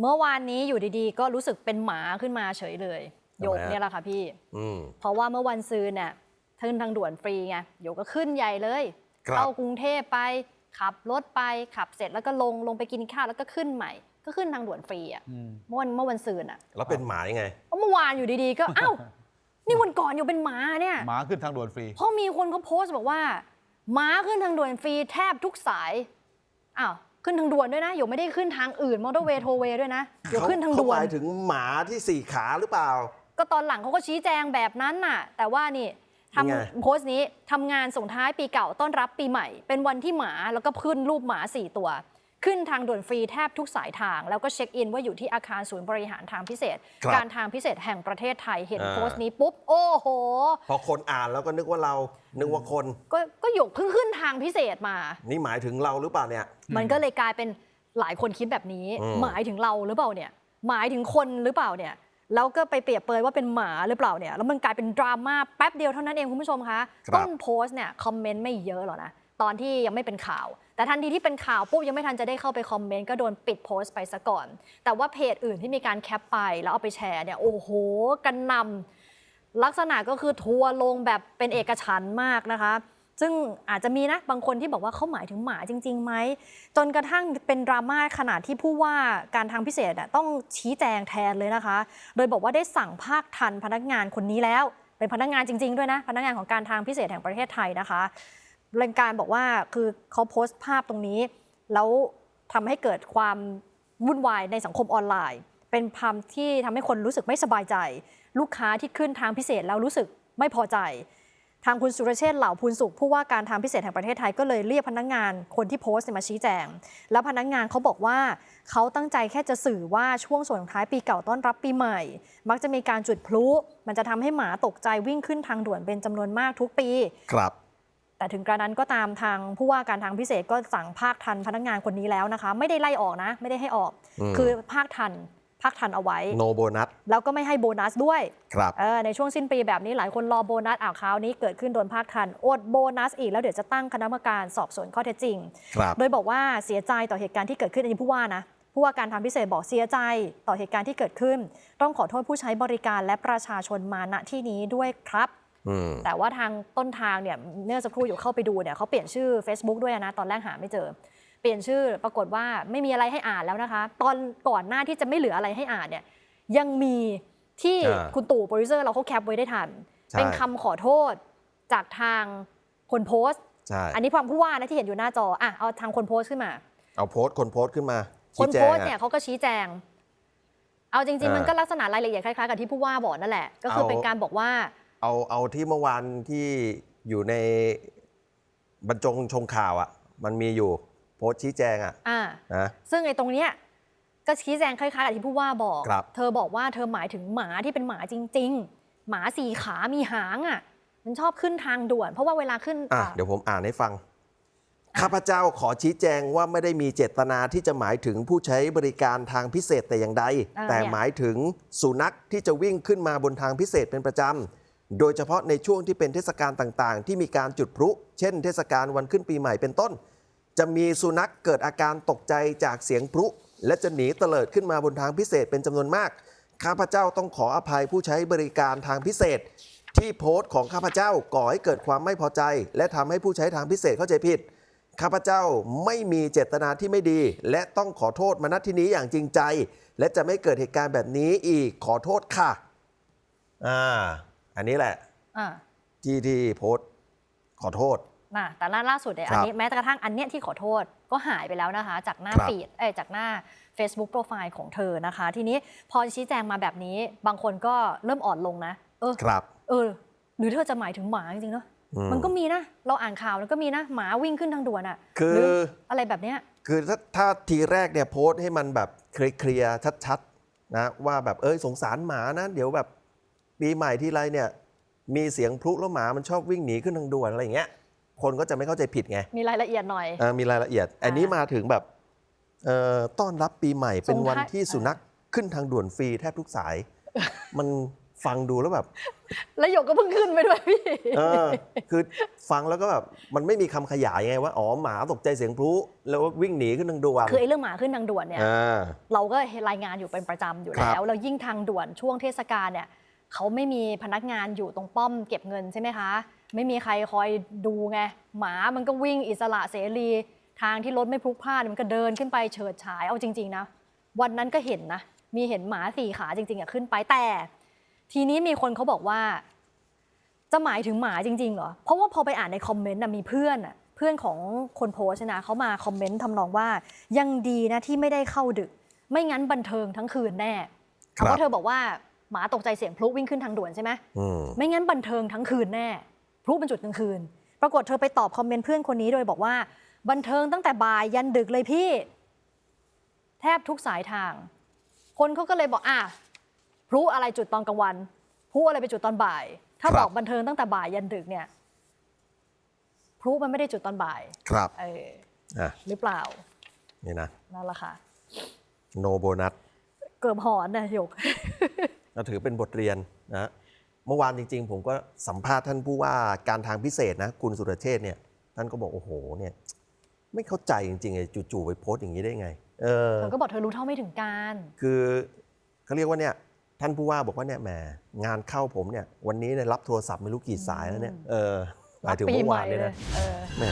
เมื่อวานนี้อยู่ดีๆ ก็รู้สึกเป็นหมาขึ้นมาเฉยเลยทำไมโยกฮะเนี่ยแหละค่ะพี่อืมเพราะว่าเมื่อวันซืนเนี่ยขึ้นทางด่วนฟรีไงโยกก็ขึ้นใหญ่เลยครับเข้ากรุงเทพไป ขับรถไปขับเสร็จแล้วก็ลงลงไปกินข้าวแล้วก็ขึ้นใหม่ ก็ขึ้นทางด่วนฟรีอะอืมเมื่อวันเมื่อวันซืนอะแล้วเป็นหมายังไงเพราะเมื่อวานอยู่ดีๆ ก็เอ้านี่วันก่อนอยู่เป็นหมาเนี่ยหมาขึ้นทางด่วนฟรีเพราะมีคนเขาโพสต์บอกว่าหมาขึ้นทางด่วนฟรีแทบทุกสายอ้าว ขึ้นทางด่วนด้วยนะโยกไม่ได้ขึ้นทางอื่นมอเตอร์เวย์โทเวย์ด้วยนะโยกขึ้นทางด่วเขาหนมายถึงหมาที่สี่ขาหรือเปล่า ก็ตอนหลังเขาก็ชี้แจงแบบนั้นน่ะ แต่ว่านี่ทยังไงำโพสต์นี้ทำงานส่งท้ายปีเก่าต้อนรับปีใหม่ เป็นวันที่หมาแล้วก็ขึ้นรูปหมา4ตัว ขึ้นทางด่วนฟรีแทบทุกสายทาง แล้วก็เช็คอินว่าอยู่ที่อาคารศูนย์บริหารทางพิเศษ ครับการทางพิเศษแห่งประเทศไทยเห็นอ่า โพสต์นี้ปุ๊บ โอ้โห พอคนอ่านแล้วก็นึกว่าเรา นึกว่าคน ก็ก็หยกเพิ่งขึ้นทางพิเศษมา นี่หมายถึงเราหรือเปล่าเนี่ย มันก็เลยกลายเป็นหลายคนคิดแบบนี้ อืม หมายถึงเราหรือเปล่าเนี่ย หมายถึงคนหรือเปล่าเนี่ย แล้วก็ไปเปรียบเปรยว่าเป็นหมาหรือเปล่าเนี่ย แล้วมันกลายเป็นดราม่าแป๊บเดียวเท่านั้นเองคุณผู้ชมคะ ครับ ต้นโพสต์เนี่ยคอมเมนต์ไม่เยอะหรอกนะ ตอนที่ยังไม่เป็นข่าว แต่ทันทีที่เป็นข่าวปุ๊บยังไม่ทันจะได้เข้าไปคอมเมนต์ก็โดนปิดโพสต์ไปซะก่อน แต่ว่าเพจอื่นที่มีการแคปไปแล้วเอาไปแชร์เนี่ยโอ้โหกันนำลักษณะก็คือทัวร์ลงแบบเป็นเอกฉันมากนะคะ ซึ่งอาจจะมีนะบางคนที่บอกว่าเขาหมายถึงหมาจริงๆไหมจนกระทั่งเป็นดราม่าขนาดที่ผู้ว่าการทางพิเศษต้องชี้แจงแทนเลยนะคะ โดยบอกว่าได้สั่งภาคทันพนักงานคนนี้แล้วเป็นพนักงานจริง ๆ ด้วยนะ พนักงานของการทางพิเศษแห่งประเทศไทยนะคะ รายการบอกว่าคือเขาโพสต์ภาพตรงนี้ แล้วทำให้เกิดความวุ่นวายในสังคมออนไลน์ เป็นภาพที่ทำให้คนรู้สึกไม่สบายใจ ลูกค้าที่ขึ้นทางพิเศษแล้วรู้สึกไม่พอใจ ทางคุณสุรเชษเหล่าพูนสุขผู้ว่าการทางพิเศษแห่งประเทศไทยก็เลยเรียกพนักงานคนที่โพสต์มาชี้แจง แล้วพนักงานเขาบอกว่าเขาตั้งใจแค่จะสื่อว่าช่วงส่วนท้ายปีเก่าต้อนรับปีใหม่ มักจะมีการจุดพลุมันจะทำให้หมาตกใจวิ่งขึ้นทางด่วนเป็นจำนวนมากทุกปีครับ แต่ถึงกระนั้นก็ตามทางผู้ว่าการทางพิเศษก็สั่งภาคทันพนักงานคนนี้แล้วนะคะ ไม่ได้ไล่ออกนะ ไม่ได้ให้ออกอืมคือภาคทันภาคทันเอาไว้ โนโบนัส แล้วก็ไม่ให้โบนัสด้วย ครับเออในช่วงสิ้นปีแบบนี้หลายคนรอโบนัสอ่าวคราวนี้เกิดขึ้นโดนภาคทัน อดโบนัสอีกแล้วเดี๋ยวจะตั้งคณะกรรมการสอบสวนข้อเท็จจริงครับโดยบอกว่าเสียใจต่อเหตุการณ์ที่เกิดขึ้นอันนี้ผู้ว่านะ ผู้ว่าการทางพิเศษบอกเสียใจต่อเหตุการณ์ที่เกิดขึ้น ต้องขอโทษผู้ใช้บริการและประชาชนมาณที่นี้ด้วยครับอืม แต่ว่าทางต้นทางเนี่ยเนื่อสักครู่อยู่เข้าไปดูเนี่ยเขาเปลี่ยนชื่อ Facebook ด้วยนะ ตอนแรกหาไม่เจอ เปลี่ยนชื่อปรากฏว่าไม่มีอะไรให้อ่านแล้วนะคะ ตอนก่อนหน้าที่จะไม่เหลืออะไรให้อ่านเนี่ยยังมีที่อ่าคุณตู่โปรดิวเซอร์เราเขาแคปไว้ได้ทันใช่เป็นคำขอโทษจากทางคนโพสต์ใช่อันนี้ความผู้ว่านะที่เห็นอยู่หน้าจออะเอาทางคนโพสต์ขึ้นมา เอาโพสต์คนโพสต์ขึ้นมา คนชี้แจโพงสต์เนี่ยอะเขาก็ชี้แจง เอาจริงๆอ่ามัมันก็ลักษณะรายละเอียดคล้ายๆกับที่ผู้ว่าบอกนั่นแหละ ก็คือเอาเป็นการบอกว่า เอาเอาที่เมื่อวานที่อยู่ในบรรจงชงข่าวอะ มันมีอยู่โพสต์ชี้แจงอะอ่านะซึ่งไอ้ตรงเนี้ยก็ชี้แจงคล้ายๆกับที่ผู้ว่าบอกครับเธอบอกว่าเธอหมายถึงหมาที่เป็นหมาจริง ๆ หมาสี่ขามีหางอะ มันชอบขึ้นทางด่วน เพราะว่าเวลาขึ้นอะอะเดี๋ยวผมอ่านให้ฟัง ข้าพเจ้าขอชี้แจงว่าไม่ได้มีเจตนาที่จะหมายถึงผู้ใช้บริการทางพิเศษแต่อย่างใดอ่าแต่เนี่ยหมายถึงสุนัขที่จะวิ่งขึ้นมาบนทางพิเศษเป็นประจำ โดยเฉพาะในช่วงที่เป็นเทศกาลต่างๆ ที่มีการจุดพลุเช่น เทศกาลวันขึ้นปีใหม่เป็นต้น จะมีสุนัขเกิดอาการตกใจจากเสียงพลุและจะหนีเตลิดขึ้นมาบนทางพิเศษเป็นจำนวนมาก ข้าพเจ้าต้องขออภัยผู้ใช้บริการทางพิเศษ ที่โพสต์ของข้าพเจ้าก่อให้เกิดความไม่พอใจ และทำให้ผู้ใช้ทางพิเศษเข้าใจผิด ข้าพเจ้าไม่มีเจตนาที่ไม่ดี และต้องขอโทษมาณที่นี้อย่างจริงใจ และจะไม่เกิดเหตุการณ์แบบนี้อีกขอโทษค่ะ อ่า อันนี้แหละอ่าที่ที่โพสต์ขอโทษ น่ะแต่ล่าล่าสุดเนี่ยครัอับนนี้แม้กระทั่งอันเนี้ยที่ขอโทษก็หายไปแล้วนะคะ จากหน้าครับ ฟีดเอ้ยจากหน้า Facebook โปรไฟล์ของเธอนะคะ ทีนี้พอชี้แจงมาแบบนี้ บางคนก็เริ่มอ่อนลงนะ เออ ครับเออ หรือเธอจะหมายถึงหมาจริงๆเนาะอืมันก็มีนะ เราอ่านข่าวแล้วก็มีนะหมาวิ่งขึ้นทางด่วนอะคือหรือ อะไรแบบเนี้ย คือถ้าถ้าทีแรกเนี่ยโพสต์ให้มันแบบเคลียร์ๆชัดๆนะว่าแบบเอ้ยสงสารหมานะ เดี๋ยวแบบ ปีใหม่ที่ไรเนี่ย มีเสียงพลุแล้วหมามันชอบวิ่งหนีขึ้นทางด่วนอะไรอย่างเงี้ย คนก็จะไม่เข้าใจผิดไงมีรายละเอียดหน่อยเออมีรายละเอียด อันนี้มาถึงแบบเอ่อต้อนรับปีใหม่เป็นวันที่สุนัขขึ้นทางด่วนฟรีแทบทุกสาย มันฟังดูแล้วแบบ แล้วหยกก็เพิ่งขึ้นไปด้วยพี่ เออ คือฟังแล้วก็แบบมันไม่มีคำขยายไงว่าอ๋อหมาตกใจเสียงพลุแล้ววิ่งหนีขึ้นทางด่วนคือไอ้เรื่องหมาขึ้นทางด่วนเนี่ย อ่า เราก็รายงานอยู่เป็นประจำอยู่ครับแล้วแล้วยิ่งทางด่วนช่วงเทศกาลเนี่ย เขาไม่มีพนักงานอยู่ตรงป้อมเก็บเงินใช่ไหมคะ ไม่มีใครคอยดูไง หมามันก็วิ่งอิสระเสรี ทางที่รถไม่พลุกพล่านมันก็เดินขึ้นไปเฉิดฉายเอาจริง ๆ นะ วันนั้นก็เห็นนะ มีเห็นหมาสี่ขาจริงๆอะขึ้นไปแต่ ทีนี้มีคนเขาบอกว่า จะหมายถึงหมาจริงๆเหรอ เพราะว่าพอไปอ่านในคอมเมนต์น่ะมีเพื่อนน่ะเพื่อนของคนโพสต์นะเขามาคอมเมนต์ทำนองว่ายังดีนะที่ไม่ได้เข้าดึก ไม่งั้นบันเทิงทั้งคืนแน่ครัเพบราะเธอบอกว่า หมาตกใจเสียงพลุวิ่งขึ้นทางด่วนใช่ไหมอืมไม่งั้นบันเทิงทั้งคืนแน่พลุเป็นจุดกลางคืน ปรากฏเธอไปตอบคอมเมนต์เพื่อนคนนี้โดยบอกว่า บันเทิงตั้งแต่บ่ายยันดึกเลยพี่ แทบทุกสายทาง คนเขาก็เลยบอกอะพลุอะไรจุดตอนกลางวันพลุอะไรไปจุดตอนบ่าย ถ้าครับบอกบันเทิงตั้งแต่บ่ายยันดึกเนี่ยพลุมันไม่ได้จุดตอนบ่าย ครับเอออะหรือเปล่า นี่นะ นั่นแหละค่ะ โนโบนัส เกือบหอนนะหยกก็ ถือเป็นบทเรียนนะเมื่อวานจริง ๆ ผมก็สัมภาษณ์ท่านผู้ว่าการทางพิเศษนะคุณสุรเชษฐ์เนี่ยท่านก็บอกโอ้โหเนี่ยไม่เข้าใจจริงๆไอ้จู่ๆไปโพสต์อย่างนี้ได้ไง เออเธอก็บอกเธอรู้เท่าไม่ถึงการ คือเขาเรียกว่าเนี่ยท่านผู้ว่าบอกว่าเนี่ยแหมงานเข้าผมเนี่ยวันนี้เนี่ยรับโทรศัพท์ไม่รู้กี่สายแล้วเนี่ยเออหมายถึงปีเมื่อใหวาม่นเนี่ยเลนะยเออแหม